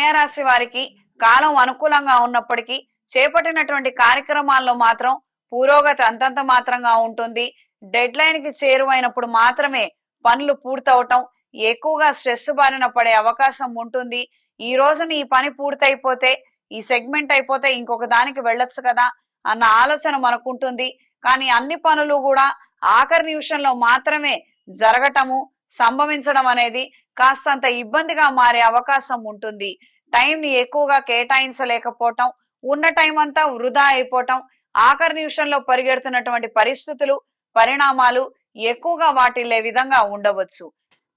కన్యారాశి వారికి కాలం అనుకూలంగా ఉన్నప్పటికీ చేపట్టినటువంటి కార్యక్రమాల్లో మాత్రం పురోగతి అంతంత మాత్రంగా ఉంటుంది. డెడ్ లైన్కి చేరువైనప్పుడు మాత్రమే పనులు పూర్తవటం ఎక్కువగా స్ట్రెస్ బారిన పడే అవకాశం ఉంటుంది. ఈ రోజున ఈ పని పూర్తయిపోతే ఈ సెగ్మెంట్ అయిపోతే ఇంకొక దానికి వెళ్ళొచ్చు కదా అన్న ఆలోచన మనకుంటుంది. కానీ అన్ని పనులు కూడా ఆఖరి నిమిషంలో మాత్రమే జరగటము సంభవించడం అనేది కాస్తంత ఇబ్బందిగా మారే అవకాశం ఉంటుంది. టైంని ఎక్కువగా కేటాయించలేకపోవటం ఉన్న టైం అంతా వృధా అయిపోవటం ఆఖరి నిమిషంలో పరిగెడుతున్నటువంటి పరిస్థితులు పరిణామాలు ఎక్కువగా వాటిల్లే విధంగా ఉండవచ్చు.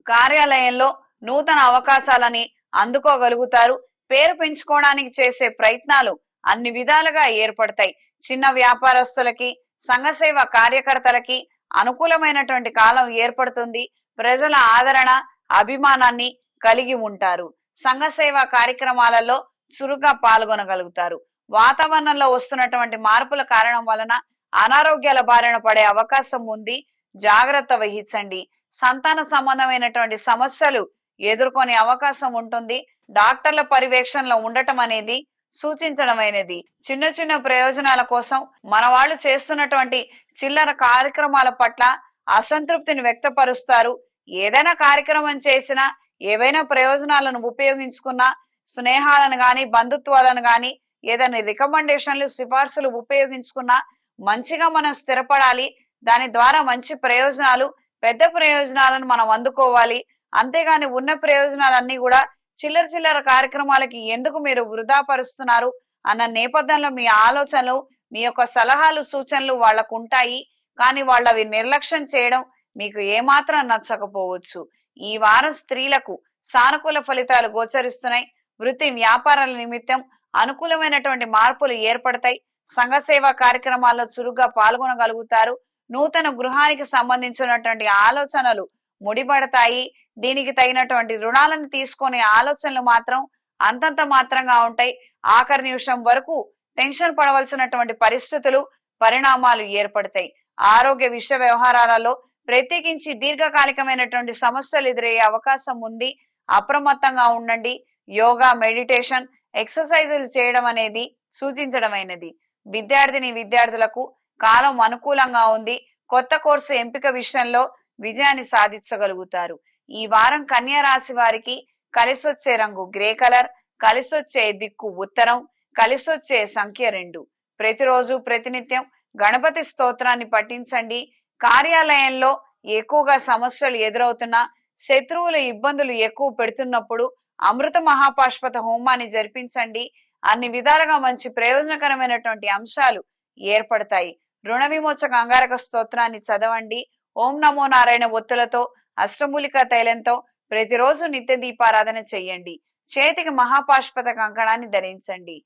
కార్యాలయంలో నూతన అవకాశాలని అందుకోగలుగుతారు. పేరు పెంచుకోవడానికి చేసే ప్రయత్నాలు అన్ని విధాలుగా ఏర్పడతాయి. చిన్న వ్యాపారస్తులకి సంఘసేవ కార్యకర్తలకి అనుకూలమైనటువంటి కాలం ఏర్పడుతుంది. ప్రజల ఆదరణ అభిమానాన్ని కలిగి ఉంటారు. సంఘసేవ కార్యక్రమాలలో చురుగ్గా పాల్గొనగలుగుతారు. వాతావరణంలో వస్తున్నటువంటి మార్పుల కారణం వలన అనారోగ్యాల బారిన పడే అవకాశం ఉంది. జాగ్రత్త వహించండి. సంతాన సంబంధమైనటువంటి సమస్యలు ఎదుర్కొనే అవకాశం ఉంటుంది. డాక్టర్ల పర్యవేక్షణలో ఉండటం అనేది సూచించడమైనది చిన్న చిన్న ప్రయోజనాల కోసం మన వాళ్ళు చేస్తున్నటువంటి చిల్లర కార్యక్రమాల పట్ల అసంతృప్తిని వ్యక్తపరుస్తారు. ఏదైనా కార్యక్రమం చేసినా ఏవైనా ప్రయోజనాలను ఉపయోగించుకున్నా స్నేహాలను కానీ బంధుత్వాలను కానీ ఏదైనా రికమెండేషన్లు సిఫార్సులు ఉపయోగించుకున్నా మంచిగా మనం స్థిరపడాలి. దాని ద్వారా మంచి ప్రయోజనాలు పెద్ద ప్రయోజనాలను మనం అందుకోవాలి. అంతేగాని ఉన్న ప్రయోజనాలన్నీ కూడా చిల్లర చిల్లర కార్యక్రమాలకి ఎందుకు మీరు వృధా పరుస్తున్నారు అన్న నేపథ్యంలో మీ ఆలోచనలు మీ యొక్క సలహాలు సూచనలు వాళ్ళకు ఉంటాయి కానీ వాళ్ళు అవి నిర్లక్ష్యం చేయడం మీకు ఏమాత్రం నచ్చకపోవచ్చు. ఈ వారం స్త్రీలకు సానుకూల ఫలితాలు గోచరిస్తున్నాయి. వృత్తి వ్యాపారాల నిమిత్తం అనుకూలమైనటువంటి మార్పులు ఏర్పడతాయి. సంఘ సేవా కార్యక్రమాల్లో చురుగ్గా పాల్గొనగలుగుతారు. నూతన గృహానికి సంబంధించినటువంటి ఆలోచనలు ముడిపడతాయి. దీనికి తగినటువంటి రుణాలను తీసుకునే ఆలోచనలు మాత్రం అంతంత మాత్రంగా ఉంటాయి. ఆఖరి నిమిషం వరకు టెన్షన్ పడవలసినటువంటి పరిస్థితులు పరిణామాలు ఏర్పడతాయి. ఆరోగ్య విషయ వ్యవహారాలలో ప్రత్యేకించి దీర్ఘకాలికమైనటువంటి సమస్యలు ఎదురయ్యే అవకాశం ఉంది. అప్రమత్తంగా ఉండండి. యోగా మెడిటేషన్ ఎక్సర్సైజులు చేయడం అనేది సూచించడమైనది. విద్యార్థిని విద్యార్థులకు కాలం అనుకూలంగా ఉంది. కొత్త కోర్సు ఎంపిక విషయంలో విజయాన్ని సాధించగలుగుతారు. ఈ వారం కన్యా రాశి వారికి కలిసొచ్చే రంగు గ్రే కలర్ కలిసొచ్చే దిక్కు ఉత్తరం కలిసొచ్చే సంఖ్య రెండు. ప్రతిరోజు ప్రతినిత్యం గణపతి స్తోత్రాన్ని పఠించండి. కార్యాలయంలో ఎక్కువగా సమస్యలు ఎదురవుతున్నా శత్రువుల ఇబ్బందులు ఎక్కువ పెడుతున్నప్పుడు అమృత మహాపాష్పత హోమాన్ని జరిపించండి. అన్ని విధాలుగా మంచి ప్రయోజనకరమైనటువంటి అంశాలు ఏర్పడతాయి. రుణ విమోచక అంగారక స్తోత్రాన్ని చదవండి. ఓం నమో నారాయణ ఒత్తులతో అష్టమూలిక తైలంతో ప్రతిరోజు నిత్య దీపారాధన చెయ్యండి చేతికి మహాపాష్పత కంకణాన్ని ధరించండి.